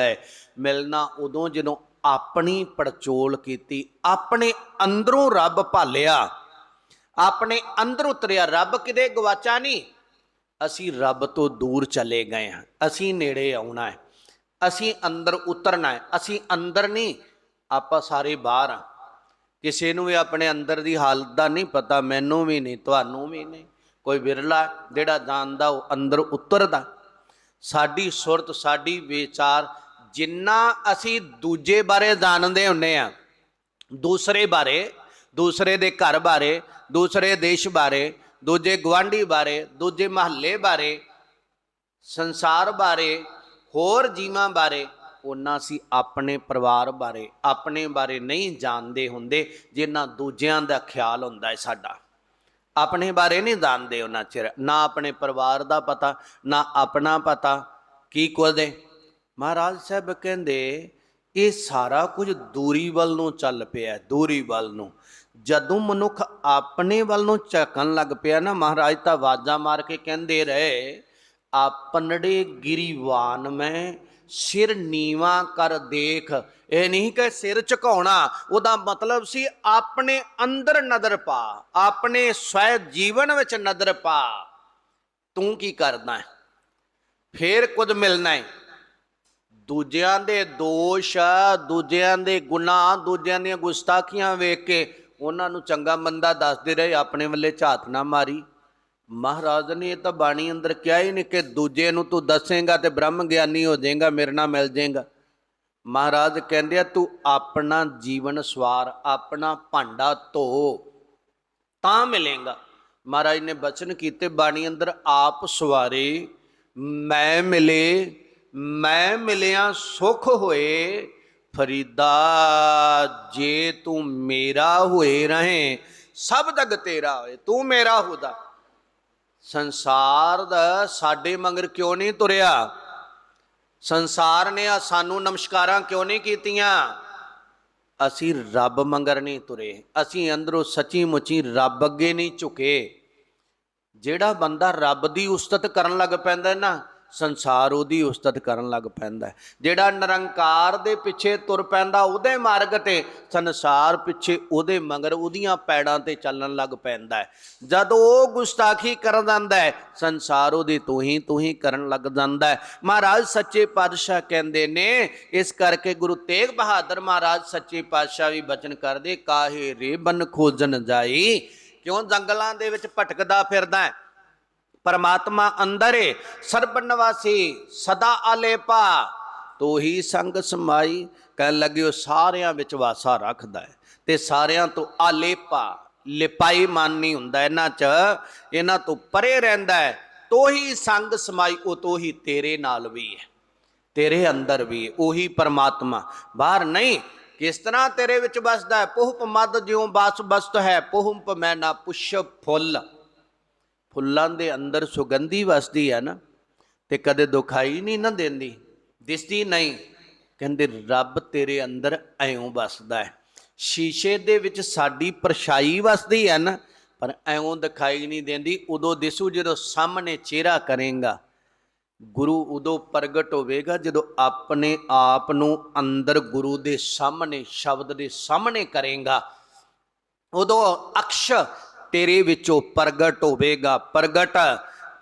ਹੈ। ਮਿਲਣਾ ਉਦੋਂ ਜਦੋਂ ਆਪਣੀ ਪੜਚੋਲ ਕੀਤੀ, ਆਪਣੇ ਅੰਦਰੋਂ ਰੱਬ ਭਾਲਿਆ। ਆਪਣੇ ਅੰਦਰ ਉਤਰਿਆ, ਰੱਬ ਕਿਤੇ ਗਵਾਚਾ ਨਹੀਂ। ਅਸੀਂ ਰੱਬ ਤੋਂ ਦੂਰ ਚਲੇ ਗਏ ਹਾਂ। ਅਸੀਂ ਨੇੜੇ ਆਉਣਾ ਹੈ। ਅਸੀਂ ਅੰਦਰ ਉਤਰਨਾ ਹੈ। ਅਸੀਂ ਅੰਦਰ ਨਹੀਂ, ਆਪਾਂ ਸਾਰੇ ਬਾਹਰ ਆ ਕਿਸੇ ਨੂੰ ਵੀ ਆਪਣੇ ਅੰਦਰ ਦੀ ਹਾਲਤ ਦਾ ਨਹੀਂ ਪਤਾ, ਮੈਨੂੰ ਵੀ ਨਹੀਂ, ਤੁਹਾਨੂੰ ਵੀ ਨਹੀਂ। ਕੋਈ ਵਿਰਲਾ ਜਿਹੜਾ ਜਾਣਦਾ ਉਹ ਅੰਦਰ ਉਤਰਦਾ। ਸਾਡੀ ਸੁਰਤ, ਸਾਡੀ ਵਿਚਾਰ ਜਿੰਨਾ ਅਸੀਂ ਦੂਜੇ ਬਾਰੇ ਜਾਣਦੇ ਹੁੰਨੇ ਆ, ਦੂਸਰੇ ਬਾਰੇ, ਦੂਸਰੇ ਦੇ ਘਰ ਬਾਰੇ, ਦੂਸਰੇ ਦੇਸ਼ ਬਾਰੇ, ਦੂਜੇ ਗਵਾਂਢੀ ਬਾਰੇ, ਦੂਜੇ ਮਹੱਲੇ ਬਾਰੇ, ਸੰਸਾਰ ਬਾਰੇ, ਹੋਰ ਜੀਵਾਂ ਬਾਰੇ ਉਹਨਾਂ ਅਸੀਂ ਆਪਣੇ ਪਰਿਵਾਰ ਬਾਰੇ, ਆਪਣੇ ਬਾਰੇ ਨਹੀਂ ਜਾਣਦੇ ਹੁੰਦੇ, ਜਿੰਨਾ ਦੂਜਿਆਂ ਦਾ ਖਿਆਲ ਹੁੰਦਾ ਹੈ ਸਾਡਾ। ਆਪਣੇ ਬਾਰੇ ਨਹੀਂ ਜਾਣਦੇ ਉਹਨਾਂ ਚਿਰ, ਨਾ ਆਪਣੇ ਪਰਿਵਾਰ ਦਾ ਪਤਾ, ਨਾ ਆਪਣਾ ਪਤਾ, ਕੀ ਕੁਝ ਦੇ ਮਹਾਰਾਜ ਸਾਹਿਬ ਕਹਿੰਦੇ, ਇਹ ਸਾਰਾ ਕੁਝ ਦੂਰੀ ਵੱਲ ਨੂੰ ਚੱਲ ਪਿਆ ਦੂਰੀ ਵੱਲ ਨੂੰ। ਜਦੋਂ ਮਨੁੱਖ ਆਪਣੇ ਵੱਲ ਨੂੰ ਝਕਣ ਲੱਗ ਪਿਆ ਨਾ, ਮਹਾਰਾਜ ਤਾਂ ਆਵਾਜ਼ਾਂ ਮਾਰ ਕੇ ਕਹਿੰਦੇ ਰਹੇ ਆਪਨੜੇ ਗਿਰੀਵਾਨ ਮੈਂ ਸਿਰ ਨੀਵਾ ਕਰ ਦੇਖ। ਇਹ ਨਹੀਂ ਕਿ ਸਿਰ ਝੁਕਾਉਣਾ, ਉਹਦਾ ਮਤਲਬ ਸੀ ਆਪਣੇ ਅੰਦਰ ਨਜ਼ਰ ਪਾ, ਆਪਣੇ ਸਵੈ ਜੀਵਨ ਵਿੱਚ ਨਜ਼ਰ ਪਾ। ਤੂੰ ਕੀ ਕਰਦਾ ਹੈ? ਫੇਰ ਕੁਝ ਮਿਲਣਾ ਹੈ। ਦੂਜਿਆਂ ਦੇ ਦੋਸ਼ ਦੂਜਿਆਂ ਦੇ ਗੁਨਾਹ, ਦੂਜਿਆਂ ਦੀਆਂ ਗੁਸਤਾਖੀਆਂ ਵੇਖ ਕੇ ਉਹਨਾਂ ਨੂੰ ਚੰਗਾ ਮੰਦਾ ਦੱਸਦੇ ਰਹੇ, ਆਪਣੇ ਵੱਲੇ ਝਾਤ ਨਾ ਮਾਰੀ। ਮਹਾਰਾਜ ਨੇ ਇਹ ਤਾਂ ਬਾਣੀ ਅੰਦਰ ਕਿਹਾ ਹੀ ਨਹੀਂ ਕਿ ਦੂਜੇ ਨੂੰ ਤੂੰ ਦੱਸੇਗਾ ਤੇ ਬ੍ਰਹਮ ਗਿਆਨੀ ਹੋ ਜਾਏਗਾ, ਮੇਰੇ ਨਾਲ ਮਿਲ ਜਾਏਗਾ। ਮਹਾਰਾਜ ਕਹਿੰਦੇ ਆ, ਤੂੰ ਆਪਣਾ ਜੀਵਨ ਸਵਾਰ, ਆਪਣਾ ਭਾਂਡਾ ਧੋ, ਤਾਂ ਮਿਲੇਗਾ। ਮਹਾਰਾਜ ਨੇ ਬਚਨ ਕੀਤੇ, ਬਾਣੀ ਅੰਦਰ ਆਪ ਸਵਾਰੇ, ਮੈਂ ਮਿਲੇ ਮੈਂ ਮਿਲਿਆ ਸੁਖ ਹੋਏ, ਫਰੀਦਾ ਜੇ ਤੂੰ ਮੇਰਾ ਹੋਏ ਰਹੇ, ਸਭ ਜਗ ਤੇਰਾ ਹੋਏ, ਤੂੰ ਮੇਰਾ ਹੋਦਾ। ਸੰਸਾਰ ਦਾ ਸਾਡੇ ਮੰਗਰ ਕਿਉਂ ਨਹੀਂ ਤੁਰਿਆ? ਸੰਸਾਰ ਨੇ ਆ ਸਾਨੂੰ ਨਮਸਕਾਰਾਂ ਕਿਉਂ ਨਹੀਂ ਕੀਤੀਆਂ? ਅਸੀਂ ਰੱਬ ਮੰਗਰ ਨਹੀਂ ਤੁਰੇ, ਅਸੀਂ ਅੰਦਰੋਂ ਸੱਚੀ ਮੁੱਚੀ ਰੱਬ ਅੱਗੇ ਨਹੀਂ ਝੁਕੇ। ਜਿਹੜਾ ਬੰਦਾ ਰੱਬ ਦੀ ਉਸਤਤ ਕਰਨ ਲੱਗ ਪੈਂਦਾ ਨਾ ਸੰਸਾਰ ਉਹਦੀ ਉਸਤਤ ਕਰਨ ਲੱਗ ਪੈਂਦਾ ਹੈ। ਜਿਹੜਾ ਨਿਰੰਕਾਰ ਦੇ ਪਿੱਛੇ ਤੁਰ ਪੈਂਦਾ ਉਹਦੇ ਮਾਰਗ ਤੇ ਸੰਸਾਰ ਪਿੱਛੇ ਉਹਦੇ ਮਗਰ ਉਹਦੀਆਂ ਪੈੜਾਂ ਤੇ ਚੱਲਣ ਲੱਗ ਪੈਂਦਾ ਹੈ। ਜਦ ਉਹ ਗੁਸਤਾਖੀ ਕਰ ਜਾਂਦਾ ਹੈ, ਸੰਸਾਰ ਉਹਦੀ ਤੂੰ ਹੀ ਤੂੰ ਹੀ ਕਰਨ ਲੱਗ ਜਾਂਦਾ ਹੈ। ਮਹਾਰਾਜ ਸੱਚੇ ਪਾਤਸ਼ਾਹ ਕਹਿੰਦੇ ਨੇ, ਇਸ ਕਰਕੇ ਗੁਰੂ ਤੇਗ ਬਹਾਦਰ ਮਹਾਰਾਜ ਸੱਚੇ ਪਾਤਸ਼ਾਹ ਵੀ ਬਚਨ ਕਰਦੇ, ਕਾਹੇ ਰੇ ਬਨ ਖੋਜਨ ਜਾਈ, ਕਿਉਂ ਜੰਗਲਾਂ ਦੇ ਵਿੱਚ ਭਟਕਦਾ ਫਿਰਦਾ ਹੈ? ਪਰਮਾਤਮਾ ਅੰਦਰ ਏ ਸਰਬ ਨਿਵਾਸੀ ਸਦਾ ਆਲੇਪਾ। ਤੋ ਹੀ ਸੰਗ ਸਮਾਈ ਕਹਿ ਲੱਗਿਓ ਸਾਰਿਆਂ ਵਿੱਚ ਵਾਸਾ ਰੱਖਦਾ ਹੈ ਤੇ ਸਾਰਿਆਂ ਤੋਂ ਆਲੇਪਾ, ਲਿਪਾਈ ਮਨ ਹੁੰਦਾ ਇਹਨਾਂ 'ਚ, ਇਹਨਾਂ ਤੋਂ ਪਰੇ ਰਹਿੰਦਾ ਹੈ ਤੋ ਹੀ ਸੰਗ ਸਮਾਈ, ਉਹ ਤੋ ਹੀ ਤੇਰੇ ਨਾਲ ਵੀ ਹੈ ਤੇਰੇ ਅੰਦਰ ਵੀ ਉਹੀ ਪਰਮਾਤਮਾ। ਬਾਹਰ ਨਹੀਂ, ਕਿਸ ਤਰ੍ਹਾਂ ਤੇਰੇ ਵਿੱਚ ਵਸਦਾ ਹੈ ਪੁਹਪ ਮਦ ਜਿਉ ਬਾਸ ਬਸਤ ਹੈ, ਪੁਹਪ ਮੈਂ ਨਾ ਪੁਸ਼ਪ ਫੁੱਲ। ਫੁੱਲਾਂ ਦੇ ਅੰਦਰ ਸੁਗੰਧੀ ਵਸਦੀ ਹੈ ਨਾ, ਤੇ ਕਦੇ ਦੁਖਾਈ ਨਹੀਂ ਨਾ ਦਿੰਦੀ, ਦਿਸਦੀ ਨਹੀਂ। ਕਹਿੰਦੇ, ਰੱਬ ਤੇਰੇ ਅੰਦਰ ਐਉਂ ਵਸਦਾ ਹੈ। ਸ਼ੀਸ਼ੇ ਦੇ ਵਿੱਚ ਸਾਡੀ ਪਰਛਾਈ ਵਸਦੀ ਹੈ ਨਾ, ਪਰ ਐਉਂ ਦਿਖਾਈ ਨਹੀਂ ਦਿੰਦੀ। ਉਦੋਂ ਦਿਸੂ ਜਦੋਂ ਸਾਹਮਣੇ ਚਿਹਰਾ ਕਰੇਗਾ। ਗੁਰੂ ਉਦੋਂ ਪ੍ਰਗਟ ਹੋਵੇਗਾ ਜਦੋਂ ਆਪਣੇ ਆਪ ਨੂੰ ਅੰਦਰ ਗੁਰੂ ਦੇ ਸਾਹਮਣੇ, ਸ਼ਬਦ ਦੇ ਸਾਹਮਣੇ ਕਰੇਗਾ। ਉਦੋਂ ਅਕਸ਼ ਤੇਰੇ ਵਿੱਚੋਂ ਪ੍ਰਗਟ ਹੋਵੇਗਾ, ਪ੍ਰਗਟ।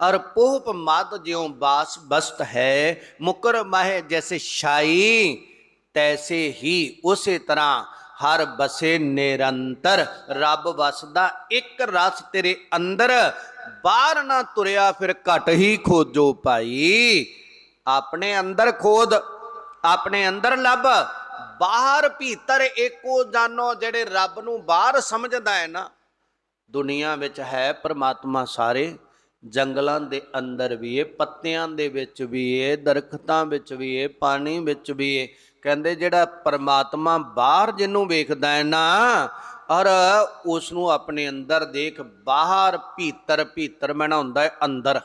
ਅਰ ਪੋਪ ਮਦ ਜਿਉ ਬਾਸ ਬਸਤ ਹੈ, ਮੁਕਰ ਮਹਿ ਜੈਸੇ ਛਾਈ, ਤੈਸੇ ਹੀ ਉਸੇ ਤਰ੍ਹਾਂ ਹਰ ਬਸੇ ਨਿਰੰਤਰ। ਰੱਬ ਵਸਦਾ ਇੱਕ ਰਸ ਤੇਰੇ ਅੰਦਰ, ਬਾਹਰ ਨਾ ਤੁਰਿਆ ਫਿਰ ਘਟ ਹੀ ਖੋਜੋ ਭਾਈ। ਆਪਣੇ ਅੰਦਰ ਖੋਦ, ਆਪਣੇ ਅੰਦਰ ਲੱਭ। ਬਾਹਰ ਭੀਤਰ ਏਕੋ ਜਾਨੋ ਜਿਹੜੇ ਰੱਬ ਨੂੰ ਬਾਹਰ ਸਮਝਦਾ ਹੈ ਨਾ। ਦੁਨੀਆ ਵਿੱਚ ਹੈ ਪਰਮਾਤਮਾ ਸਾਰੇ। ਜੰਗਲਾਂ ਦੇ ਅੰਦਰ ਵੀ ਏ, ਪੱਤਿਆਂ ਦੇ ਵਿੱਚ ਵੀ ਏ, ਦਰਖਤਾਂ ਵਿੱਚ ਵੀ ਏ, ਪਾਣੀ ਵਿੱਚ ਵੀ ਏ। ਕਹਿੰਦੇ ਜਿਹੜਾ ਪਰਮਾਤਮਾ ਬਾਹਰ ਜਿਹਨੂੰ ਵੇਖਦਾ ਹੈ ਨਾ, ਔਰ ਉਸ ਨੂੰ ਆਪਣੇ ਅੰਦਰ ਦੇਖ ਬਾਹਰ ਭੀਤਰ ਭੀਤਰ ਮੈਨਾ ਹੁੰਦਾ ਹੈ ਅੰਦਰ।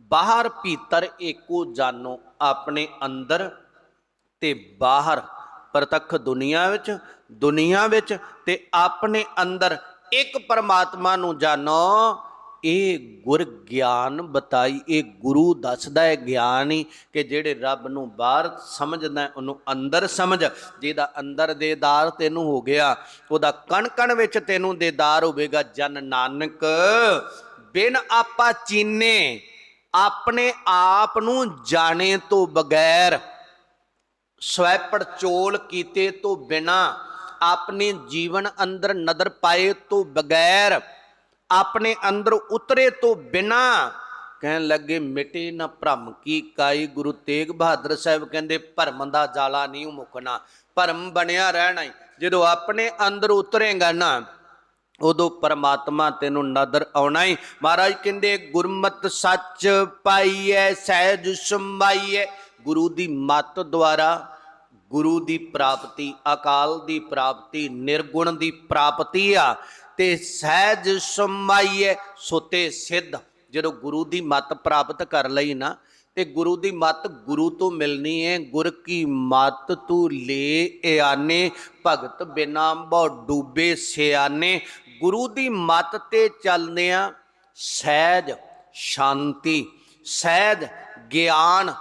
ਬਾਹਰ ਭੀਤਰ ਏਕੋ ਜਾਨੋ ਆਪਣੇ ਅੰਦਰ ਤੇ ਬਾਹਰ। ਪ੍ਰਤੱਖ ਦੁਨੀਆ ਵਿੱਚ ਦੁਨੀਆ ਵਿੱਚ ਤੇ ਆਪਣੇ ਅੰਦਰ ਇੱਕ ਪਰਮਾਤਮਾ ਨੂੰ ਜਾਣੋ, ਇਹ ਗੁਰ ਗਿਆਨ ਬਤਾਈ, ਇਹ ਗੁਰੂ ਦੱਸਦਾ ਹੈ ਗਿਆਨ ਹੀ ਕਿ ਜਿਹੜੇ ਰੱਬ ਨੂੰ ਬਾਹਰ ਸਮਝਦਾ ਉਹਨੂੰ ਅੰਦਰ ਸਮਝ। ਜਿਹਦਾ ਅੰਦਰ ਦੇਦਾਰ ਤੈਨੂੰ ਹੋ ਗਿਆ, ਉਹਦਾ ਕਣ ਕਣ ਵਿੱਚ ਤੈਨੂੰ ਦੇਦਾਰ ਹੋਵੇਗਾ, ਜਨ ਨਾਨਕ। ਬਿਨ ਆਪਾ ਚੀਨੇ, ਆਪਣੇ ਆਪ ਨੂੰ ਜਾਣੇ ਤੋਂ ਬਗੈਰ ਸਵੈ ਪੜਚੋਲ ਕੀਤੇ ਤੋਂ ਬਿਨਾ ਆਪਣੇ ਜੀਵਨ ਅੰਦਰ ਨਦਰ ਪਾਏ ਤੋਂ ਬਗੈਰ, ਆਪਣੇ ਅੰਦਰ ਉਤਰੇ ਤੋਂ ਬਿਨਾ ਕਹਿਣ ਲੱਗੇ, ਮਿਟੇ ਨਾ ਭ੍ਰਮ ਕੀ ਕਾਈ? ਗੁਰੂ ਤੇਗ ਬਹਾਦਰ ਸਾਹਿਬ ਕਹਿੰਦੇ, ਭਰਮ ਦਾ ਜਾਲਾ ਨਹੀਂ ਮੁਕਣਾ, ਭਰਮ ਬਣਿਆ ਰਹਿਣਾ ਈ। ਜਦੋਂ ਆਪਣੇ ਅੰਦਰ ਉਤਰੇਗਾ ਨਾ, ਉਦੋਂ ਪਰਮਾਤਮਾ ਤੈਨੂੰ ਨਦਰ ਆਉਣਾ ਹੀ ਮਹਾਰਾਜ ਕਹਿੰਦੇ, ਗੁਰਮਤ ਸੱਚ ਪਾਈਐ, ਸਹਿਜ ਸੰਭਾਈਐ ਗੁਰੂ ਦੀ ਮੱਤ ਦੁਆਰਾ ਗੁਰੂ ਦੀ ਪ੍ਰਾਪਤੀ, ਅਕਾਲ ਦੀ ਪ੍ਰਾਪਤੀ, ਨਿਰਗੁਣ ਦੀ ਪ੍ਰਾਪਤੀ ਆ, ਤੇ ਸਹਿਜ ਸੰਭਾਈਐ ਸੁਤੇ ਸਿੱਧ। ਜਦੋਂ ਗੁਰੂ ਦੀ ਮੱਤ ਪ੍ਰਾਪਤ ਕਰ ਲਈ ਨਾ, ਤੇ ਗੁਰੂ ਦੀ ਮੱਤ ਗੁਰੂ ਤੋਂ ਮਿਲਣੀ ਹੈ ਗੁਰ ਕੀ ਮੱਤ ਤੂੰ ਲੈ ਇਆਨੇ, ਭਗਤ ਬਿਨਾ ਬਹੁ ਡੂਬੇ ਸਿਆਨੇ। ਗੁਰੂ ਦੀ ਮੱਤ ਤੇ ਚੱਲਦਿਆਂ ਸਹਿਜ ਸ਼ਾਂਤੀ, ਸਹਿਜ ਗਿਆਨ,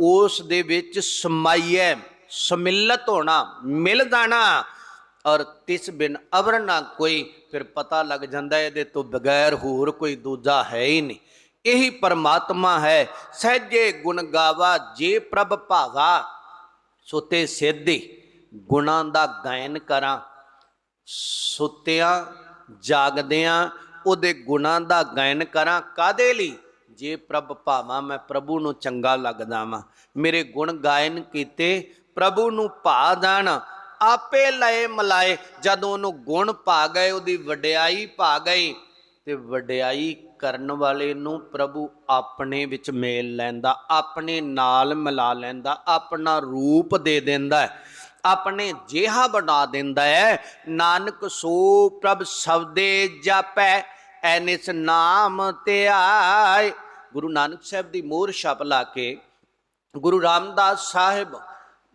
ਉਸ ਦੇ ਵਿੱਚ ਸਮਾਈਐ ਸਮਿਲਤ ਹੋਣਾ, ਮਿਲ ਜਾਣਾ, ਔਰ ਤਿਸ ਬਿਨ ਅਵਰ ਨਾ ਕੋਈ, ਫਿਰ ਪਤਾ ਲੱਗ ਜਾਂਦਾ ਇਹਦੇ ਤੋਂ ਬਗੈਰ ਹੋਰ ਕੋਈ ਦੂਜਾ ਹੈ ਹੀ ਨਹੀਂ। ਇਹੀ ਪਰਮਾਤਮਾ ਹੈ, ਸਹਿਜੇ ਗੁਣ ਗਾਵਾ, ਜੇ ਪ੍ਰਭ ਭਾਵਾ ਸੁਤੇ ਸਿੱਧੀ ਗੁਣਾਂ ਦਾ ਗਾਇਨ ਕਰਾਂ। ਸੁਤਿਆਂ, ਜਾਗਦਿਆਂ, ਉਹਦੇ ਗੁਣਾਂ ਦਾ ਗਾਇਨ ਕਰਾਂ। ਕਾਦੇ ਲਈ? ਜੇ ਪ੍ਰਭ ਭਾਵਾਂ, ਮੈਂ ਪ੍ਰਭੂ ਨੂੰ ਚੰਗਾ ਲੱਗਦਾ ਵਾਂ। ਮੇਰੇ ਗੁਣ ਗਾਇਨ ਕੀਤੇ ਪ੍ਰਭੂ ਨੂੰ ਭਾ ਦੇਣ, ਆਪੇ ਲਏ ਮਲਾਏ। ਜਦੋਂ ਉਹਨੂੰ ਗੁਣ ਪਾ ਗਏ, ਉਹਦੀ ਵਡਿਆਈ ਪਾ ਗਈ, ਤੇ ਵਡਿਆਈ ਕਰਨ ਵਾਲੇ ਨੂੰ ਪ੍ਰਭੂ ਆਪਣੇ ਵਿੱਚ ਮੇਲ ਲੈਂਦਾ, ਆਪਣੇ ਨਾਲ ਮਿਲਾ ਲੈਂਦਾ, ਆਪਣਾ ਰੂਪ ਦੇ ਦਿੰਦਾ ਹੈ, ਆਪਣੇ ਜਿਹਾ ਬਣਾ ਦਿੰਦਾ ਹੈ, ਨਾਨਕ ਸੋ ਪ੍ਰਭ ਸਬਦੇ ਜਾਪੈ ਐਨਿਸ ਨਾਮ ਤੇ ਆਏ। ਗੁਰੂ ਨਾਨਕ ਸਾਹਿਬ ਦੀ ਮੋਹਰ ਛਪ ਲਾ ਕੇ, ਗੁਰੂ ਰਾਮਦਾਸ ਸਾਹਿਬ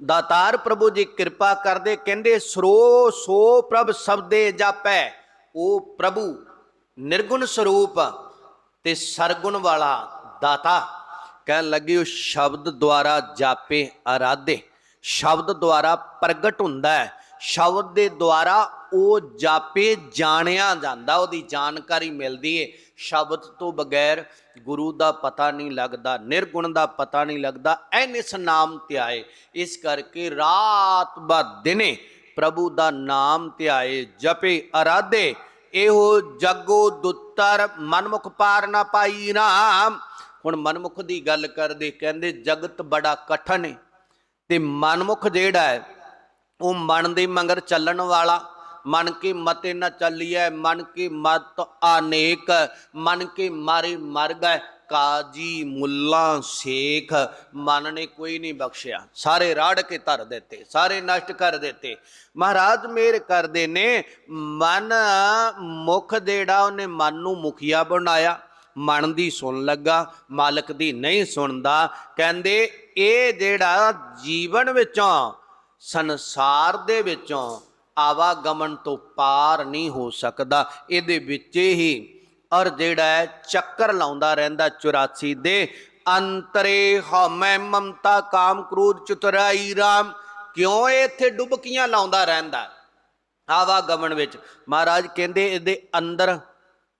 ਦਾਤਾਰ ਪ੍ਰਭੂ ਜੀ ਕਿਰਪਾ ਕਰਦੇ ਕਹਿੰਦੇ, ਸਰੋ, ਸੋ ਪ੍ਰਭ ਸਬਦੇ ਜਾਪੈ। ਉਹ ਪ੍ਰਭੂ ਨਿਰਗੁਣ ਸਰੂਪ ਤੇ ਸਰਗੁਣ ਵਾਲਾ ਦਾਤਾ। ਕਹਿਣ ਲੱਗੇ, ਉਹ ਸ਼ਬਦ ਦੁਆਰਾ ਜਾਪੇ ਆਰਾਧੇ ਸ਼ਬਦ ਦੁਆਰਾ ਪ੍ਰਗਟ ਹੁੰਦਾ ਹੈ। ਸ਼ਬਦ ਦੇ ਦੁਆਰਾ ਉਹ ਜਾਪੇ ਜਾਣਿਆ ਜਾਂਦਾ, ਉਹਦੀ ਜਾਣਕਾਰੀ ਮਿਲਦੀ ਏ। ਸ਼ਬਦ ਤੋਂ ਬਗੈਰ ਗੁਰੂ ਦਾ ਪਤਾ ਨਹੀਂ ਲੱਗਦਾ, ਨਿਰਗੁਣ ਦਾ ਪਤਾ ਨਹੀਂ ਲੱਗਦਾ ਐਨਿਸ ਨਾਮ ਧਿਆਏ ਇਸ ਕਰਕੇ ਰਾਤ ਬਾ ਦਿਨੇ ਪ੍ਰਭੂ ਦਾ ਨਾਮ ਧਿਆਏ ਜਪੇ ਅਰਾਧੇ। ਇਹੋ ਜਗੋ ਦੁੱਤਰ, ਮਨਮੁਖ ਪਾਰ ਨਾ ਪਾਈ ਰਾਮ। ਹੁਣ ਮਨਮੁਖ ਦੀ ਗੱਲ ਕਰਦੇ, ਕਹਿੰਦੇ ਜਗਤ ਬੜਾ ਕਠਨ ਹੈ ਤੇ ਮਨਮੁਖ ਜਿਹੜਾ ਹੈ ਉਹ ਮਨ ਦੇ ਮੰਗਰ ਚੱਲਣ ਵਾਲਾ, ਮਨ ਕੇ ਮਤੇ ਨਾ ਚੱਲੀਐ, ਮਨ ਕੀ ਮਤ ਅਨੇਕ, ਮਨ ਕੇ ਮਾਰੇ ਮਰ ਗਏ ਕਾਜੀ ਮੁੱਲਾ ਸ਼ੇਖ। ਮਨ ਨੇ ਕੋਈ ਨਹੀਂ ਬਖਸ਼ਿਆ। ਸਾਰੇ ਰਾੜ ਕੇ ਧਰ ਦਿੱਤੇ, ਸਾਰੇ ਨਸ਼ਟ ਕਰ ਦਿੱਤੇ। ਮਹਾਰਾਜ ਮੇਰ ਕਰਦੇ ਨੇ, ਮਨ ਮੁਖ ਜਿਹੜਾ ਉਹਨੇ ਮਨ ਨੂੰ ਮੁਖੀਆ ਬਣਾਇਆ। ਮਨ ਦੀ ਸੁਣ ਲੱਗਾ, ਮਾਲਕ ਦੀ ਨਹੀਂ ਸੁਣਦਾ। ਕਹਿੰਦੇ, ਇਹ ਜਿਹੜਾ ਜੀਵਨ ਵਿੱਚੋਂ ਸੰਸਾਰ ਦੇ ਵਿੱਚੋਂ ਆਵਾਗਮਨ ਤੋਂ ਪਾਰ ਨਹੀਂ ਹੋ ਸਕਦਾ। ਇਹਦੇ ਵਿੱਚ ਹੀ ਔਰ ਜਿਹੜਾ ਹੈ, ਚੱਕਰ ਲਾਉਂਦਾ ਰਹਿੰਦਾ 84 ਦੇ। ਅੰਤਰੇ ਹਉਮੈ ਮਮਤਾ ਕਾਮ ਕ੍ਰੋਧ ਚਤੁਰਾਈ ਰਾਮ। ਕਿਉਂ ਇਹ ਇੱਥੇ ਡੁਬਕੀਆਂ ਲਾਉਂਦਾ ਰਹਿੰਦਾ? ਆਵਾਗਮਨ ਵਿੱਚ ਮਹਾਰਾਜ ਕਹਿੰਦੇ ਇਹਦੇ ਅੰਦਰ